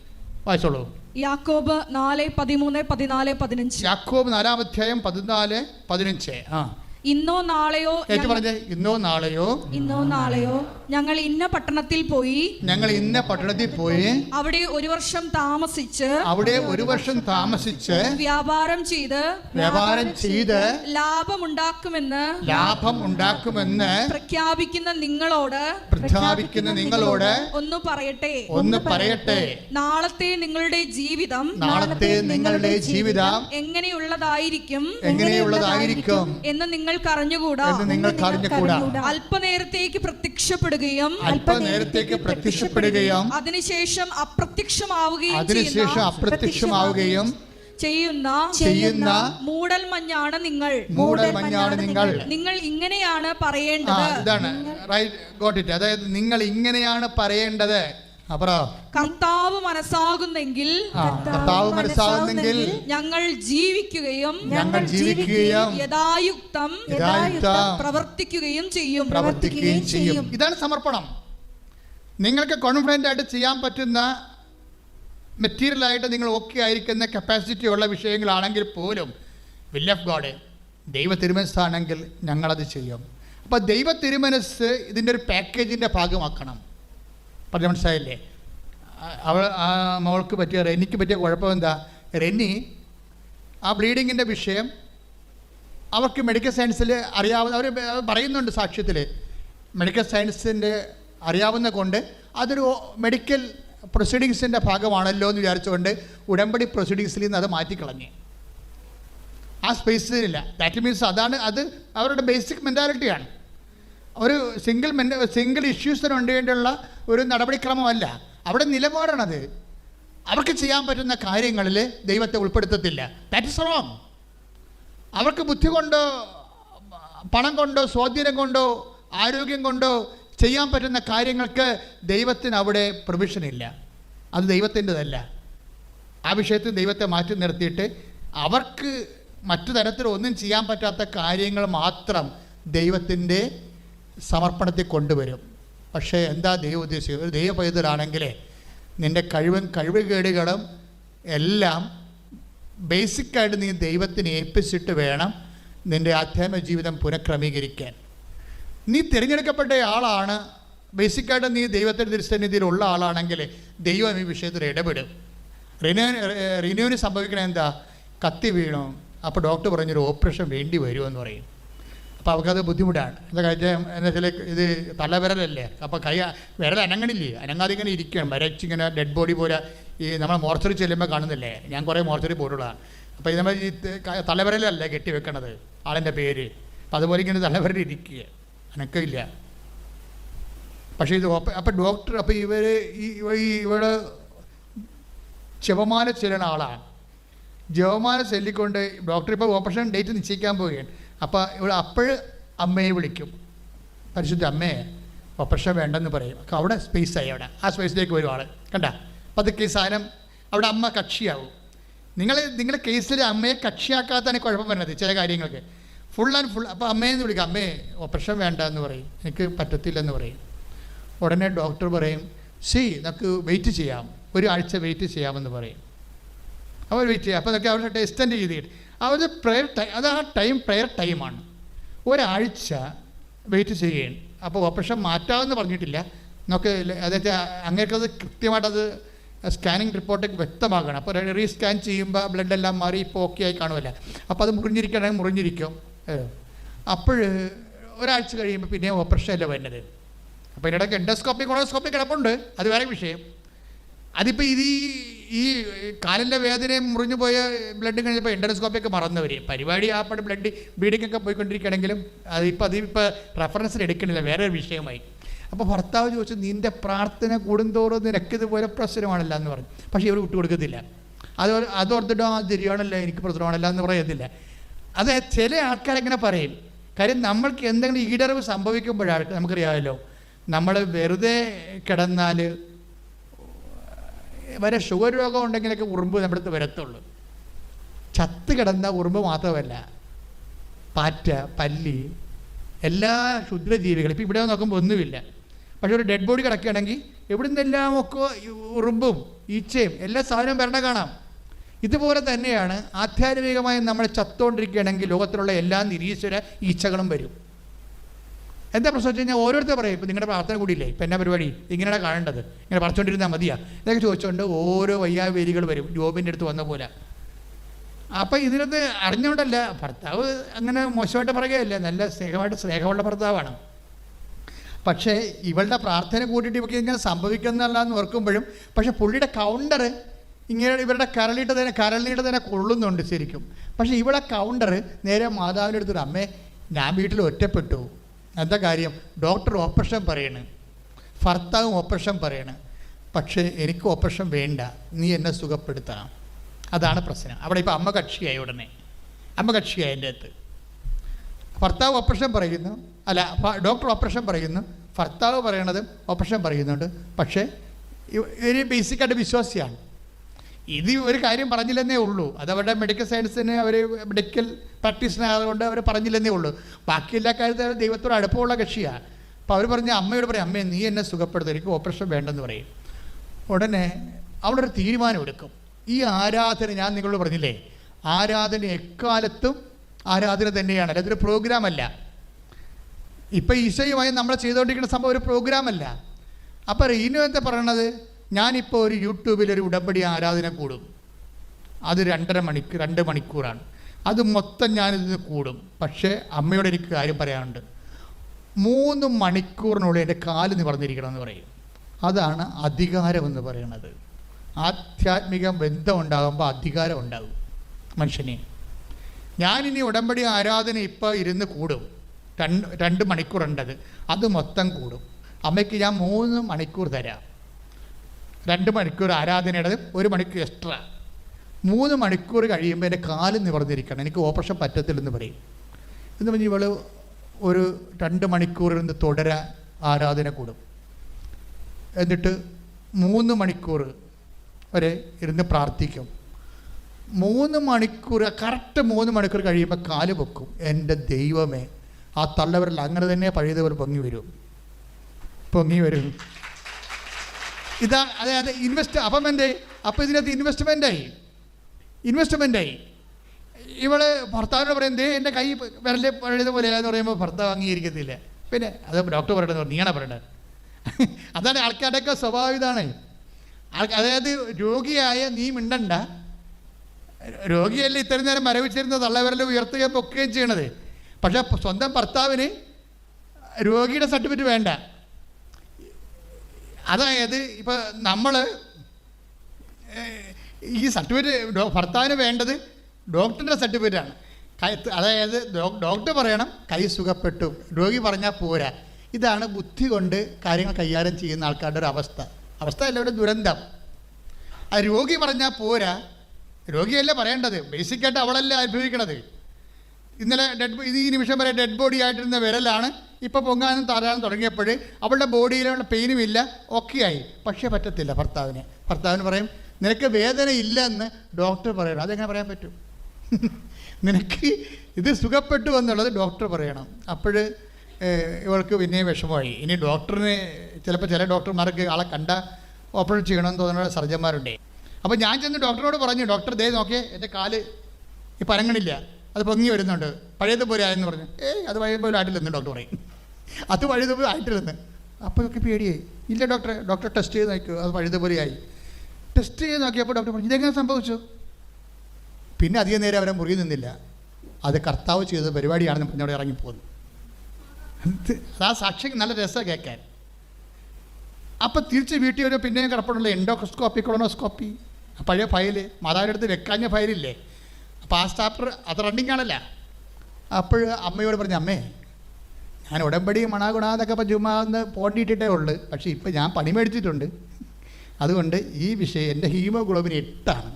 A: വായിച്ചോളൂ.
B: യാക്കോബ് നാല് പതിമൂന്ന് പതിനാല് പതിനഞ്ച്.
A: യാക്കോബ് നാലാം അധ്യായം പതിനാല് പതിനഞ്ച്. ആ.
B: ഇന്നോ നാളെയോ
A: ഏറ്റു പറഞ്ഞേ ഇന്നോ നാളെയോ
B: ഇന്നോ നാളെയോ ഞങ്ങൾ ഇന്ന പട്ടണത്തിൽ പോയി
A: ഞങ്ങൾ ഇന്ന പട്ടണത്തിൽ പോയി
B: അവിടെ ഒരു വർഷം താമസിച്ച്
A: അവിടെ ഒരു വർഷം താമസിച്ച്
B: വ്യാപാരം ചെയ്ത്
A: വ്യാപാരം ചെയ്ത്
B: ലാഭമുണ്ടാക്കുമെന്ന്
A: ലാഭം ഉണ്ടാക്കുമെന്ന്
B: പ്രഖ്യാപിക്കുന്ന നിങ്ങളോട്
A: പ്രഖ്യാപിക്കുന്ന നിങ്ങളോട്
B: ഒന്ന് പറയട്ടെ?
A: ഒന്ന് പറയട്ടെ?
B: നാളത്തെ നിങ്ങളുടെ ജീവിതം
A: നാളത്തെ നിങ്ങളുടെ ജീവിതം
B: എങ്ങനെയുള്ളതായിരിക്കും?
A: എങ്ങനെയുള്ളതായിരിക്കും?
B: എന്ന് നിങ്ങൾക്ക് അറിഞ്ഞുകൂടാ
A: നിങ്ങൾക്ക് അറിഞ്ഞുകൂടാ
B: അല്പനേരത്തേക്ക് പ്രത്യക്ഷപ്പെടുകയും
A: അല്പനേരത്തേക്ക് പ്രത്യക്ഷപ്പെടുകയും
B: അതിനുശേഷം അപ്രത്യക്ഷമാവുകയും
A: അതിനുശേഷം അപ്രത്യക്ഷമാവുകയും
B: ചെയ്യുന്ന
A: ചെയ്യുന്ന
B: മൂടൽമഞ്ഞാണ് നിങ്ങൾ.
A: മൂടൽമഞ്ഞാണ് നിങ്ങൾ.
B: നിങ്ങൾ ഇങ്ങനെയാണ് പറയേണ്ടത്.
A: ഇതാണ്. റൈറ്റ് ഗോട്ട് ഇറ്റ് അതായത് നിങ്ങൾ ഇങ്ങനെയാണ് പറയേണ്ടത്.
B: കർത്താവ് മനസ്സാകുന്നെങ്കിൽ
A: കർത്താവ് മനസ്സാകുന്നെങ്കിൽ
B: ഞങ്ങൾ ജീവിക്കുകയും
A: ഞങ്ങൾ ജീവിക്കുകയും
B: യഥായുക്തം
A: യഥായുക്തം
B: പ്രവർത്തിക്കുകയും ചെയ്യും.
A: പ്രവർത്തിക്കുകയും ചെയ്യും. ഇതാണ് സമർപ്പണം. നിങ്ങൾക്ക് കോൺഫിഡന്റ് ആയിട്ട് ചെയ്യാൻ പറ്റുന്ന മെറ്റീരിയൽ ആയിട്ട് നിങ്ങൾ ഓക്കെ ആയിരിക്കുന്ന കപ്പാസിറ്റി ഉള്ള വിഷയങ്ങളാണെങ്കിൽ പോലും വിൽ ഓഫ് ഗോഡ് ദൈവ തിരുമനസ്സാണെങ്കിൽ ഞങ്ങളത് ചെയ്യും. അപ്പോൾ ദൈവ തിരുമനസ് ഇതിന്റെ ഒരു പാക്കേജിന്റെ ഭാഗമാക്കണം. പറഞ്ഞ മനസ്സിലായില്ലേ? അവൾ ആ മോൾക്ക് പറ്റിയ റെന്നിക്ക് പറ്റിയ കുഴപ്പം എന്താ റെന്നി ആ ബ്ലീഡിങ്ങിന്റെ വിഷയം അവർക്ക് മെഡിക്കൽ സയൻസിൽ അറിയാവുന്ന അവർ പറയുന്നുണ്ട് സാക്ഷ്യത്തിൽ മെഡിക്കൽ സയൻസിന്റെ അറിയാവുന്ന കൊണ്ട് അതൊരു മെഡിക്കൽ പ്രൊസീഡിങ്സിന്റെ ഭാഗമാണല്ലോ എന്ന് വിചാരിച്ചുകൊണ്ട് ഉടമ്പടി പ്രൊസീഡിങ്സിൽ നിന്ന് അത് മാറ്റിക്കളഞ്ഞ്. ആ സ്പേസിലില്ല ദാറ്റ് മീൻസ് അതാണ് അത് അവരുടെ ബേസിക് മെന്റാലിറ്റിയാണ് ഒരു സിംഗിൾ മെൻ സിംഗിൾ ഇഷ്യൂസിന് വേണ്ടിയുള്ള ഒരു നടപടിക്രമമല്ല. അവിടെ നിലപാടാണത്. അവർക്ക് ചെയ്യാൻ പറ്റുന്ന കാര്യങ്ങളിൽ ദൈവത്തെ ഉൾപ്പെടുത്തത്തില്ല. ദാറ്റ് ഇസ് റോങ് അവർക്ക് ബുദ്ധി കൊണ്ടോ പണം കൊണ്ടോ സ്വാധീനം കൊണ്ടോ ആരോഗ്യം കൊണ്ടോ ചെയ്യാൻ പറ്റുന്ന കാര്യങ്ങൾക്ക് ദൈവത്തിന് അവിടെ പ്രൊവിഷൻ ഇല്ല. അത് ദൈവത്തിന്റെതല്ല. ആ വിഷയത്തിൽ ദൈവത്തെ മാറ്റി നിർത്തിയിട്ട് അവർക്ക് മറ്റു തരത്തിലൊന്നും ചെയ്യാൻ പറ്റാത്ത കാര്യങ്ങൾ മാത്രം ദൈവത്തിന്റെ സമർപ്പണത്തിൽ കൊണ്ടുവരും. പക്ഷേ എന്താ ദൈവം ഉദ്ദേശിക്കുന്നത് ഒരു ദൈവ പൈതലാണെങ്കിൽ നിന്റെ കഴിവും കഴിവുകേടുകളും എല്ലാം ബേസിക്കായിട്ട് നീ ദൈവത്തിന് ഏൽപ്പിച്ചിട്ട് വേണം നിന്റെ ആധ്യാത്മിക ജീവിതം പുനഃക്രമീകരിക്കാൻ. നീ തിരഞ്ഞെടുക്കപ്പെട്ട ആളാണ്. ബേസിക്കായിട്ട് നീ ദൈവത്തിന്റെ ദൃശ്യനിധിയിലുള്ള ആളാണെങ്കിൽ ദൈവം ഈ വിഷയത്തിൽ ഇടപെടും. റിനു റിനുവിന് സംഭവിക്കണ എന്താ? കത്തി വീണു. അപ്പോൾ ഡോക്ടർ പറഞ്ഞൊരു ഓപ്പറേഷൻ വേണ്ടി വരുമെന്ന് പറയും. അപ്പോൾ അവൾക്കത് ബുദ്ധിമുട്ടാണ്. എന്താ കാര്യം? എന്ന് വെച്ചാൽ ഇത് തലവിരലല്ലേ? അപ്പോൾ കൈ വിരൽ അനങ്ങണില്ലേ? അനങ്ങാതെ ഇങ്ങനെ ഇരിക്കുകയാണ് വരച്ചിങ്ങനെ ഡെഡ് ബോഡി പോലെ ഈ നമ്മൾ മോർച്ചറി ചെല്ലുമ്പോൾ കാണുന്നില്ലേ? ഞാൻ കുറേ മോർച്ചറി പോയിട്ടുള്ളതാണ് അപ്പോൾ ഇത് നമ്മൾ ഈ തലവിരലല്ലേ കെട്ടി വെക്കണത്? ആളിന്റെ പേര്. അപ്പോൾ അതുപോലെ ഇങ്ങനെ തലവിരൽ ഇരിക്കുക. അനക്കില്ല പക്ഷേ ഇത് ഓപ്പ അപ്പം ഡോക്ടർ അപ്പോൾ ഇവർ ഈ ഇവിടെ ശിവമാന ചെല്ലുന്ന ആളാണ് ജപമാല ചെല്ലിക്കൊണ്ട് ഡോക്ടർ ഇപ്പോൾ ഓപ്പറേഷൻ ഡേറ്റ് നിശ്ചയിക്കാൻ പോവുകയാണ്. അപ്പോൾ ഇവിടെ അമ്മയെ വിളിക്കും. പരിശുദ്ധ അമ്മയെ ഓപ്പറേഷൻ വേണ്ടെന്ന് പറയും. അപ്പോൾ അവിടെ സ്പേസായി അവിടെ. ആ സ്പേസിലേക്ക് വരും ആൾ കണ്ട? അപ്പോൾ അത് ഈ സാധനം അവിടെ അമ്മ കക്ഷിയാവും. നിങ്ങൾ നിങ്ങളുടെ കേസിൽ അമ്മയെ കക്ഷിയാക്കാത്തതിന് കുഴപ്പം വരുന്നത് ചില കാര്യങ്ങൾക്ക്. ഫുൾ ആൻഡ് ഫുൾ അപ്പോൾ അമ്മയെന്ന് വിളിക്കും. അമ്മയെ ഓപ്പറേഷൻ വേണ്ട എന്ന് പറയും. എനിക്ക് പറ്റത്തില്ലെന്ന് പറയും. ഉടനെ ഡോക്ടർ പറയും സി നമുക്ക് വെയിറ്റ് ചെയ്യാം. ഒരാഴ്ച വെയിറ്റ് ചെയ്യാമെന്ന് പറയും. അവർ വെയിറ്റ് ചെയ്യാം. അപ്പോൾ അതൊക്കെ അവരുടെ എക്സ്റ്റെൻഡ് ചെയ്തിട്ട് അവർ പ്രയർ ടൈം അത് ആ ടൈം പ്രയർ ടൈമാണ് ഒരാഴ്ച വെയിറ്റ് ചെയ്യുകയാണ്. അപ്പോൾ ഓപ്പറേഷൻ മാറ്റാമെന്ന് പറഞ്ഞിട്ടില്ല. നമുക്ക് അതായത് അങ്ങേക്കത് കൃത്യമായിട്ടത് സ്കാനിങ് റിപ്പോർട്ട് വ്യക്തമാകണം. അപ്പോൾ റീസ്കാൻ ചെയ്യുമ്പോൾ ബ്ലഡ് എല്ലാം മാറി ഇപ്പോൾ ഓക്കെ ആയി കാണുമല്ല. അപ്പോൾ അത് മുറിഞ്ഞിരിക്കണമെങ്കിൽ മുറിഞ്ഞിരിക്കും. അപ്പോൾ ഒരാഴ്ച കഴിയുമ്പോൾ പിന്നെ ഓപ്പറേഷൻ അല്ല വരുന്നത്. അപ്പോൾ ഇതിനിടയ്ക്ക് എൻഡോസ്കോപ്പി കൊളോസ്കോപ്പി കിടപ്പുണ്ട്. അത് വേറെ വിഷയം. അതിപ്പോൾ ഇത് ഈ കാലിന്റെ വേദനയും മുറിഞ്ഞു പോയ ബ്ലഡ് കഴിഞ്ഞപ്പോൾ എൻഡോസ്കോപ്പിയൊക്കെ മറന്നവർ പരിപാടി ആ പടം ബ്ലഡ് ബീഡിങ്ങൊക്കെ പോയിക്കൊണ്ടിരിക്കുകയാണെങ്കിലും അതിപ്പോൾ അതിപ്പോൾ റെഫറൻസിൽ എടുക്കണില്ല. വേറെ ഒരു വിഷയമായി. അപ്പോൾ ഭർത്താവ് ചോദിച്ചു നിന്റെ പ്രാർത്ഥന കൂടുന്തോറും നിനക്കിതുപോലെ പ്രശ്നമാണല്ലോ എന്ന് പറഞ്ഞു. പക്ഷേ ഇവർ വിട്ടുകൊടുക്കത്തില്ല. അത് അതോർത്തിട്ടോ ആ ശരിയാണല്ലോ എനിക്ക് പ്രശ്നമാണല്ലോ എന്ന് പറയത്തില്ല. അത് ചില ആൾക്കാരെങ്ങനെ പറയും. കാര്യം നമ്മൾക്ക് എന്തെങ്കിലും ഈടറിവ് സംഭവിക്കുമ്പോഴാണ് നമുക്കറിയാമല്ലോ. നമ്മൾ വെറുതെ കിടന്നാൽ വരെ ഷുഗർ രോഗം ഉണ്ടെങ്കിലൊക്കെ ഉറുമ്പ് നമ്മുടെ അടുത്ത് വരത്തുള്ളൂ. ചത്ത് കിടന്ന ഉറുമ്പ് മാത്രമല്ല പാറ്റ പല്ലി എല്ലാ ക്ഷുദ്രജീവികളും. ഇപ്പം ഇവിടെ നോക്കുമ്പോൾ ഒന്നുമില്ല. പക്ഷെ ഒരു ഡെഡ് ബോഡി കിടക്കുകയാണെങ്കിൽ എവിടെ നിന്നെല്ലാം ഒക്കെ ഉറുമ്പും ഈച്ചയും എല്ലാ സാധനവും വരണ കാണാം. ഇതുപോലെ തന്നെയാണ് ആധ്യാത്മികമായി നമ്മൾ ചത്തുകൊണ്ടിരിക്കുകയാണെങ്കിൽ ലോകത്തിലുള്ള എല്ലാ നിരീശ്വര ഈച്ചകളും വരും. എന്താ പ്രശ്നം വെച്ച് കഴിഞ്ഞാൽ ഓരോരുത്തർ പറയും ഇപ്പം നിങ്ങളുടെ പ്രാർത്ഥന കൂടിയില്ലേ? ഇപ്പം എന്നാ പരിപാടി? ഇങ്ങനെയാണ് കാണേണ്ടത്. ഇങ്ങനെ പറിച്ചുകൊണ്ടിരുന്നാൽ മതിയാ. ഇതൊക്കെ ചോദിച്ചുകൊണ്ട് ഓരോ വയ്യാവേലികൾ വരും ജോബിന്റെ അടുത്ത് വന്ന പോലെ. അപ്പം ഇതിനകത്ത് അറിഞ്ഞുകൊണ്ടല്ല ഭർത്താവ് അങ്ങനെ മോശമായിട്ട് പറയുകയല്ല നല്ല സ്നേഹമായിട്ട് സ്നേഹമുള്ള ഭർത്താവാണ്. പക്ഷേ ഇവളുടെ പ്രാർത്ഥന കൂട്ടിയിട്ട് ഇവർക്ക് ഇങ്ങനെ സംഭവിക്കുന്നല്ല എന്ന് ഓർക്കുമ്പോഴും പക്ഷേ പുള്ളിയുടെ കൗണ്ടർ ഇങ്ങനെ ഇവരുടെ കരളിയിട്ട് തന്നെ കരളിയിട്ട് തന്നെ കൊള്ളുന്നുണ്ട് ശരിക്കും. പക്ഷേ ഇവളെ കൗണ്ടർ നേരെ മാതാവിന്റെ അടുത്തൊരു അമ്മേ ഞാൻ വീട്ടിൽ ഒറ്റപ്പെട്ടു. എന്താ കാര്യം? ഡോക്ടർ ഓപ്പറേഷൻ പറയണ്. ഭർത്താവും ഓപ്പറേഷൻ പറയണ്. പക്ഷേ എനിക്ക് ഓപ്പറേഷൻ വേണ്ട. നീ എന്നെ സുഖപ്പെടുത്തണം. അതാണ് പ്രശ്നം. അവിടെ ഇപ്പോൾ അമ്മ കക്ഷിയായി ഉടനെ. അമ്മ കക്ഷിയായി എന്റെ അടുത്ത്. ഭർത്താവ് ഓപ്പറേഷൻ പറയുന്നു. അല്ല ഡോക്ടർ ഓപ്പറേഷൻ പറയുന്നു. ഭർത്താവ് പറയണത് ഓപ്പറേഷൻ പറയുന്നുണ്ട്. പക്ഷേ ഇവർ ബേസിക്കായിട്ട് വിശ്വാസിയാണ്. ഇത് ഒരു കാര്യം പറഞ്ഞില്ലെന്നേ ഉള്ളൂ. അത് അവരുടെ മെഡിക്കൽ സയൻസിന് അവർ മെഡിക്കൽ പ്രാക്ടീഷനായതുകൊണ്ട് അവർ പറഞ്ഞില്ലെന്നേ ഉള്ളൂ. ബാക്കി എല്ലാ കാര്യത്തിൽ അവർ ദൈവത്തോട് അടുപ്പമുള്ള കക്ഷിയാണ് അപ്പോൾ അവർ പറഞ്ഞ അമ്മയോട് പറയും അമ്മയെ നീ എന്നെ സുഖപ്പെടുത്തും എനിക്ക് ഓപ്പറേഷൻ വേണ്ടെന്ന് പറയും. ഉടനെ അവിടെ ഒരു തീരുമാനം എടുക്കും. ഈ ആരാധന ഞാൻ നിങ്ങളോട് പറഞ്ഞില്ലേ? ആരാധന എക്കാലത്തും ആരാധന തന്നെയാണ്. അതൊരു പ്രോഗ്രാം അല്ല. ഇപ്പം ഈശോയുമായി നമ്മൾ ചെയ്തുകൊണ്ടിരിക്കുന്ന സംഭവം ഒരു പ്രോഗ്രാം അല്ല. അപ്പോൾ റീനു എന്താ പറയണത്? ഞാനിപ്പോൾ ഒരു യൂട്യൂബിൽ ഒരു ഉടമ്പടി ആരാധന കൂടും. അത് രണ്ടര മണിക്കൂർ രണ്ട് മണിക്കൂറാണ്. അത് മൊത്തം ഞാനിത് കൂടും. പക്ഷേ അമ്മയോട് എനിക്ക് കാര്യം പറയാനുണ്ട്. മൂന്ന് മണിക്കൂറിനുള്ളിൽ എന്റെ കാൽ നിവർന്നിരിക്കണം എന്ന് പറയും. അതാണ് അധികാരമെന്ന് പറയുന്നത് ആധ്യാത്മിക ബന്ധം ഉണ്ടാകുമ്പോൾ അധികാരം ഉണ്ടാകും മനുഷ്യനെ. ഞാനിനി ഉടമ്പടി ആരാധന ഇപ്പോൾ ഇരുന്ന് കൂടും. രണ്ട് രണ്ട് മണിക്കൂറുണ്ടത്. അത് മൊത്തം കൂടും. അമ്മയ്ക്ക് ഞാൻ മൂന്ന് മണിക്കൂർ തരാം. രണ്ട് മണിക്കൂർ ആരാധനയുടെ ഒരു മണിക്കൂർ എക്സ്ട്രാ മൂന്ന് മണിക്കൂർ കഴിയുമ്പോൾ എന്റെ കാൽ നിവർന്നിരിക്കണം. എനിക്ക് ഓപ്പറേഷൻ പറ്റത്തില്ലെന്ന് പറയും. എന്ന് പറഞ്ഞ് ഇവൾ ഒരു രണ്ട് മണിക്കൂർ ഇരുന്ന് തുടരാൻ ആരാധന കൂടും. എന്നിട്ട് മൂന്ന് മണിക്കൂർ വരെ ഇരുന്ന് പ്രാർത്ഥിക്കും. മൂന്ന് മണിക്കൂർ കറക്റ്റ് മൂന്ന് മണിക്കൂർ കഴിയുമ്പോൾ കാൽ വെക്കും. എന്റെ ദൈവമേ ആ തള്ളവരിൽ അങ്ങനെ തന്നെ പഴയതുപോലെ പൊങ്ങി വരും. പൊങ്ങി വരും. ഇതാ അതെ അതെ ഇൻവെസ്റ്റ് അപ്പം എന്റെ അപ്പം ഇതിനകത്ത് ഇൻവെസ്റ്റ്മെന്റായി ഇൻവെസ്റ്റ്മെന്റായി ഇവൾ ഭർത്താവിനോട് പറയും ദേ എന്റെ കൈ വിരലെ പഴയത് പോലെ എന്ന് പറയുമ്പോൾ ഭർത്താവ് അംഗീകരിക്കത്തില്ല. പിന്നെ അത് ഡോക്ടർ പറയണത് നീയാണ് പറയണത് അതാണ് ആൾക്കാരുടെയൊക്കെ സ്വഭാവം ഇതാണ്. ആൾ- അതായത് രോഗിയായ നീ മിണ്ടണ്ട. രോഗിയല്ല ഇത്രയും നേരം മരവിച്ചിരുന്ന തള്ളവരൽ ഉയർത്തുകയും പൊക്കുകയും ചെയ്യണത്. പക്ഷേ സ്വന്തം ഭർത്താവിന് രോഗിയുടെ സർട്ടിഫിക്കറ്റ് വേണ്ട. അതായത് ഇപ്പോൾ നമ്മൾ ഈ സർട്ടിഫിക്കറ്റ് ഭർത്താവിന് വേണ്ടത് ഡോക്ടറിന്റെ സർട്ടിഫിക്കറ്റാണ് കൈ അതായത് ഡോക്ടർ പറയണം കൈ സുഖപ്പെട്ടു. രോഗി പറഞ്ഞാൽ പോരാ. ഇതാണ് ബുദ്ധി കൊണ്ട് കാര്യങ്ങൾ കൈകാര്യം ചെയ്യുന്ന ആൾക്കാരുടെ ഒരു അവസ്ഥ. അവസ്ഥ അല്ല ഒരു ദുരന്തം. ആ രോഗി പറഞ്ഞാൽ പോരാ. രോഗിയല്ല പറയേണ്ടത്? ബേസിക്കായിട്ട് അവളല്ല അനുഭവിക്കണത്. ഇന്നലെ ഡെഡ് ഈ നിമിഷം വരെ ഡെഡ് ബോഡി ആയിട്ടിരുന്ന വിരലാണ്. ഇപ്പോൾ പൊങ്ങാനും താരാനും തുടങ്ങിയപ്പോൾ അവളുടെ ബോഡിയിലുള്ള പെയിനും ഇല്ല. ഒക്കെയായി പക്ഷേ പറ്റത്തില്ല ഭർത്താവിന്. ഭർത്താവിന് പറയും നിനക്ക് വേദന ഇല്ല എന്ന് ഡോക്ടർ പറയണം. അതെങ്ങനെ പറയാൻ പറ്റും? നിനക്ക് ഇത് സുഖപ്പെട്ടു എന്നുള്ളത് ഡോക്ടർ പറയണം. അപ്പോൾ ഇവൾക്ക് പിന്നെയും വിഷമമായി. ഇനി ഡോക്ടറിന് ചിലപ്പോൾ ചില ഡോക്ടർമാർക്ക് ആളെ കണ്ട ഓപ്പറേറ്റ് ചെയ്യണമെന്ന് തോന്നുന്ന സർജന്മാരുണ്ടേ അപ്പോൾ ഞാൻ ചെന്ന് ഡോക്ടറോട് പറഞ്ഞു ഡോക്ടർ ദേ നോക്കിയേ എന്റെ കാൽ ഈ പരങ്ങണില്ല അത് പൊങ്ങി വരുന്നുണ്ട്. പഴയതുപോലെ ആയെന്ന് പറഞ്ഞു. ഏയ് അത് പഴയതുപോലെ ആയിട്ടില്ലെന്ന് ഡോക്ടർ പറയും. അത് പഴയതുപോലെ ആയിട്ടില്ലെന്ന്. അപ്പോൾ ഒക്കെ പേടിയായി. ഇല്ല ഡോക്ടറെ ഡോക്ടർ ടെസ്റ്റ് ചെയ്ത് നോക്കൂ അത് പഴയതുപോലെ ആയി. ടെസ്റ്റ് ചെയ്ത് നോക്കിയപ്പോൾ ഡോക്ടർ പറഞ്ഞു ഇതെങ്ങനെ സംഭവിച്ചു? പിന്നെ അധികം നേരം അവരെ മുറി നിന്നില്ല. അത് കർത്താവ് ചെയ്ത പരിപാടിയാണെന്ന് പറഞ്ഞവിടെ ഇറങ്ങിപ്പോകുന്നു ആ സാക്ഷിക്ക് നല്ല രസമാണ് കേൾക്കാൻ. അപ്പം തിരിച്ച് വീട്ടിൽ വരും പിന്നെയും കിടപ്പുണ്ടല്ലോ എൻഡോസ്കോപ്പി കൊളോണോസ്കോപ്പി പഴയ ഫയൽ മാതാവിന്റെ അടുത്ത് വെക്കാഞ്ഞ ഫയലില്ലേ അപ്പോൾ ആ സ്റ്റാപ്റ്റർ അത് റണ്ണിങ് ആണല്ല? അപ്പോൾ അമ്മയോട് പറഞ്ഞു അമ്മേ ഞാൻ ഉടമ്പടി മണാഗുണാതൊക്കെ ഇപ്പം ചുമ്മാ ഒന്ന് പോണ്ടിയിട്ടിട്ടേ ഉള്ളു. പക്ഷേ ഇപ്പം ഞാൻ പണി മേടിച്ചിട്ടുണ്ട്. അതുകൊണ്ട് ഈ വിഷയം എന്റെ ഹീമോഗ്ലോബിൻ എട്ടാണ്.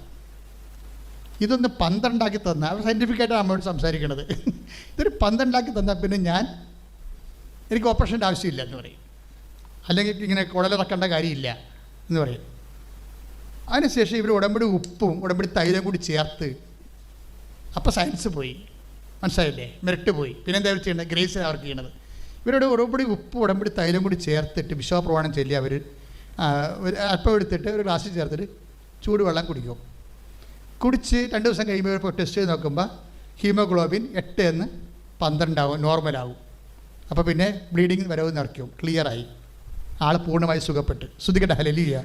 A: ഇതൊന്ന് പന്ത്രണ്ടാക്കി തന്ന അവർ സയന്റിഫിക്കായിട്ടാണ് അമ്മയോട് സംസാരിക്കണത്. ഇതൊരു പന്ത്രണ്ടാക്കി തന്നാൽ പിന്നെ ഞാൻ എനിക്ക് ഓപ്പറേഷന്റെ ആവശ്യമില്ല എന്ന് പറയും. അല്ലെങ്കിൽ ഇങ്ങനെ കുടലിറക്കേണ്ട കാര്യമില്ല എന്ന് പറയും. അതിനുശേഷം ഇവർ ഉടമ്പടി ഉപ്പും ഉടമ്പടി തൈലം കൂടി ചേർത്ത് അപ്പോൾ സയൻസ് പോയി. മനസ്സിലായില്ലേ? മെറിറ്റ് പോയി. പിന്നെ എന്താ ചെയ്യുന്നത് ഗ്രേസ് അവർക്ക് ചെയ്യണത്. ഇവരോട് ഉടമ്പടി ഉപ്പ് ഉടമ്പടി തൈലം കൂടി ചേർത്തിട്ട് വിശ്വപ്രമാണം ചൊല്ലി അവർ അല്പം എടുത്തിട്ട് ഒരു ഗ്ലാസ്സിൽ ചേർത്തിട്ട് ചൂടുവെള്ളം കുടിക്കും കുടിച്ച് രണ്ട് ദിവസം കഴിയുമ്പോൾ ടെസ്റ്റ് ചെയ്ത് നോക്കുമ്പോൾ ഹീമോഗ്ലോബിൻ എട്ട് എന്ന് പന്ത്രണ്ടാവും നോർമലാവും അപ്പോൾ പിന്നെ ബ്ലീഡിങ് വരവ് നിറയ്ക്കും ക്ലിയറായി ആൾ പൂർണമായി സുഖപ്പെട്ട്. ശ്രദ്ധിക്കട്ടെ ഹലലിയ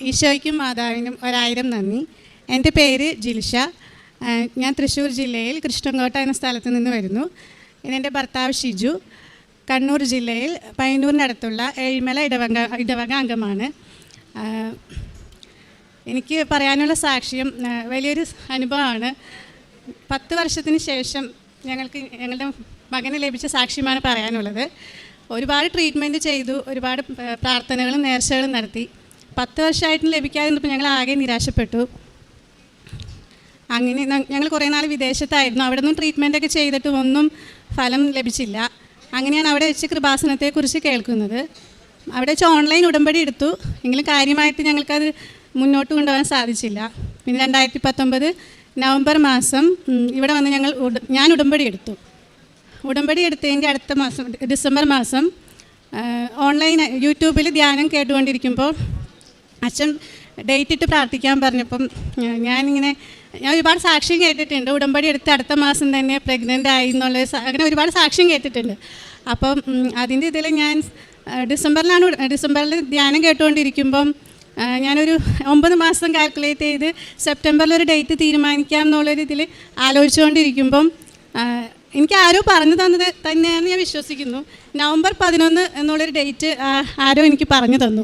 C: ഈശോയ്ക്കും മാതാവിനും ഒരായിരം നന്ദി. എന്റെ പേര് ജിൽഷ. ഞാൻ തൃശ്ശൂർ ജില്ലയിൽ കൃഷ്ണൻകോട്ട എന്ന സ്ഥലത്ത് നിന്ന് വരുന്നു. എന്റെ ഭർത്താവ് ഷിജു. കണ്ണൂർ ജില്ലയിൽ പയ്യന്നൂരിനടുത്തുള്ള ഏഴിമല ഇടവക ഇടവക അംഗമാണ്. എനിക്ക് പറയാനുള്ള സാക്ഷ്യം വലിയൊരു അനുഭവമാണ്. പത്ത് വർഷത്തിന് ശേഷം ഞങ്ങൾക്ക് ഞങ്ങളുടെ മകന് ലഭിച്ച സാക്ഷ്യമാണ് പറയാനുള്ളത്. ഒരുപാട് ട്രീറ്റ്മെന്റ് ചെയ്തു ഒരുപാട് പ്രാർത്ഥനകളും നേർച്ചകളും നടത്തി. പത്ത് വർഷമായിട്ടും ലഭിക്കാതിരുന്നപ്പോൾ ഞങ്ങൾ ആകെ നിരാശപ്പെട്ടു. അങ്ങനെ ഞങ്ങൾ കുറേ നാൾ വിദേശത്തായിരുന്നു. അവിടെ നിന്നും ട്രീറ്റ്മെന്റൊക്കെ ചെയ്തിട്ടും ഒന്നും ഫലം ലഭിച്ചില്ല. അങ്ങനെയാണ് അവിടെ വെച്ച് കൃപാസനത്തെക്കുറിച്ച് കേൾക്കുന്നത്. അവിടെ വെച്ച് ഓൺലൈൻ ഉടമ്പടി എടുത്തു. എങ്കിലും കാര്യമായിട്ട് ഞങ്ങൾക്കത് മുന്നോട്ട് കൊണ്ടുപോകാൻ സാധിച്ചില്ല. പിന്നെ രണ്ടായിരത്തി പത്തൊമ്പത് നവംബർ മാസം ഇവിടെ വന്ന് ഞങ്ങൾ ഞാൻ ഉടമ്പടി എടുത്തു. ഉടമ്പടി എടുത്തതിന്റെ അടുത്ത മാസം ഡിസംബർ മാസം ഓൺലൈൻ യൂട്യൂബിൽ ധ്യാനം കേട്ടുകൊണ്ടിരിക്കുമ്പോൾ അച്ഛൻ ഡേറ്റ് ഇട്ട് പ്രാർത്ഥിക്കാൻ പറഞ്ഞപ്പം ഞാനിങ്ങനെ ഞാൻ ഒരുപാട് സാക്ഷ്യം കേട്ടിട്ടുണ്ട്. ഉടമ്പടി എടുത്ത് അടുത്ത മാസം തന്നെ പ്രഗ്നന്റ് ആയി എന്നുള്ള അങ്ങനെ ഒരുപാട് സാക്ഷ്യം കേട്ടിട്ടുണ്ട്. അപ്പം അതിന്റെ ഇതിൽ ഞാൻ ഡിസംബറിലാണ് ഡിസംബറിൽ ധ്യാനം കേട്ടുകൊണ്ടിരിക്കുമ്പം ഞാനൊരു ഒമ്പത് മാസം കാൽക്കുലേറ്റ് ചെയ്ത് സെപ്റ്റംബറിൽ ഒരു ഡേറ്റ് തീരുമാനിക്കാം എന്നുള്ളൊരു ഇതിൽ ആലോചിച്ചുകൊണ്ടിരിക്കുമ്പം എനിക്ക് ആരോ പറഞ്ഞു തന്നത് തന്നെയാണെന്ന് ഞാൻ വിശ്വസിക്കുന്നു. നവംബർ പതിനൊന്ന് എന്നുള്ളൊരു ഡേറ്റ് ആരോ എനിക്ക് പറഞ്ഞു തന്നു.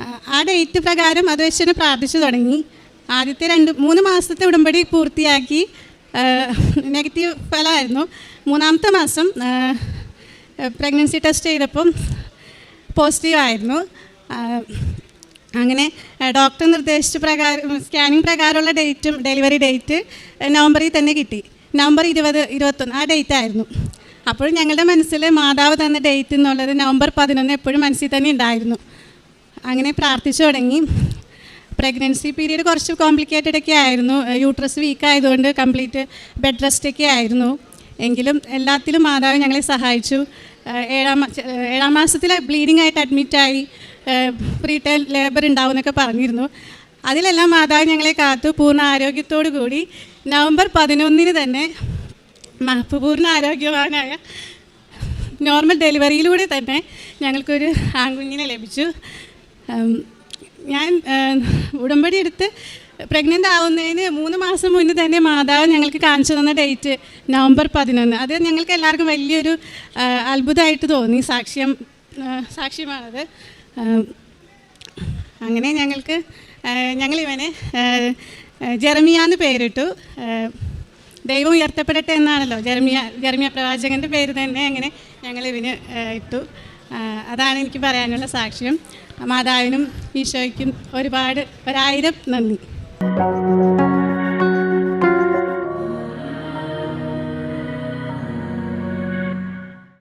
C: ആ, ഡേറ്റ് പ്രകാരം അത് വെച്ച് തന്നെ പ്രാർത്ഥിച്ചു തുടങ്ങി. ആദ്യത്തെ രണ്ട് മൂന്ന് മാസത്തെ ഉടമ്പടി പൂർത്തിയാക്കി നെഗറ്റീവ് ഫലമായിരുന്നു. മൂന്നാമത്തെ മാസം പ്രഗ്നൻസി ടെസ്റ്റ് ചെയ്തപ്പം പോസിറ്റീവ് ആയിരുന്നു. അങ്ങനെ ഡോക്ടർ നിർദ്ദേശിച്ച പ്രകാരം സ്കാനിങ് പ്രകാരമുള്ള ഡേറ്റും ഡെലിവറി ഡേറ്റ് നവംബറിൽ തന്നെ കിട്ടി. നവംബർ ഇരുപത് ഇരുപത്തൊന്ന് ആ ഡേറ്റ് ആയിരുന്നു. അപ്പോൾ ഞങ്ങളുടെ മനസ്സിൽ മാതാവ് തന്ന ഡേറ്റ് എന്നുള്ളത് നവംബർ പതിനൊന്ന് എപ്പോഴും മനസ്സിൽ തന്നെ ഉണ്ടായിരുന്നു. അങ്ങനെ പ്രാർത്ഥിച്ചു തുടങ്ങി. പ്രഗ്നൻസി പീരീഡ് കുറച്ച് കോംപ്ലിക്കേറ്റഡ് ഒക്കെ ആയിരുന്നു. യൂട്രസ് വീക്ക് ആയതുകൊണ്ട് കംപ്ലീറ്റ് ബെഡ് റെസ്റ്റ് ഒക്കെ ആയിരുന്നു. എങ്കിലും എല്ലാത്തിലും മാതാവ് ഞങ്ങളെ സഹായിച്ചു. ഏഴാം ഏഴാം മാസത്തിൽ ബ്ലീഡിംഗ് ആയിട്ട് അഡ്മിറ്റായി പ്രീടൈൽ ലേബർ ഉണ്ടാവും എന്നൊക്കെ പറഞ്ഞിരുന്നു. അതിലെല്ലാം മാതാവ് ഞങ്ങളെ കാത്തു. പൂർണ ആരോഗ്യത്തോടു കൂടി നവംബർ പതിനൊന്നിന് തന്നെ പൂർണ ആരോഗ്യവാനായ നോർമൽ ഡെലിവറിയിലൂടെ തന്നെ ഞങ്ങൾക്കൊരു ആൺകുഞ്ഞിനെ ലഭിച്ചു. ഞാൻ ഉടമ്പടി എടുത്ത് പ്രഗ്നന്റ് ആവുന്നതിന് മൂന്ന് മാസം മുന്നേ തന്നെ മാതാവ് ഞങ്ങൾക്ക് കാണിച്ചു തന്ന ഡേറ്റ് നവംബർ പതിനൊന്ന്. അത് ഞങ്ങൾക്ക് എല്ലാവർക്കും വലിയൊരു അത്ഭുതമായിട്ട് തോന്നി. സാക്ഷ്യം സാക്ഷ്യമാണത്. അങ്ങനെ ഞങ്ങൾക്ക് ഞങ്ങളിവനെ ജെറമിയാന്ന് പേരിട്ടു. ദൈവം ഉയർത്തപ്പെടട്ടെ എന്നാണല്ലോ. ജെർമിയ ജെർമിയ പ്രവാചകന്റെ പേര് തന്നെ അങ്ങനെ ഞങ്ങൾ ഇവന് ഇട്ടു. അതാണ് എനിക്ക് പറയാനുള്ള സാക്ഷ്യം. മാതാവിനും ഈശോയ്ക്കും ഒരുപാട് ഒരായിരം നന്ദി.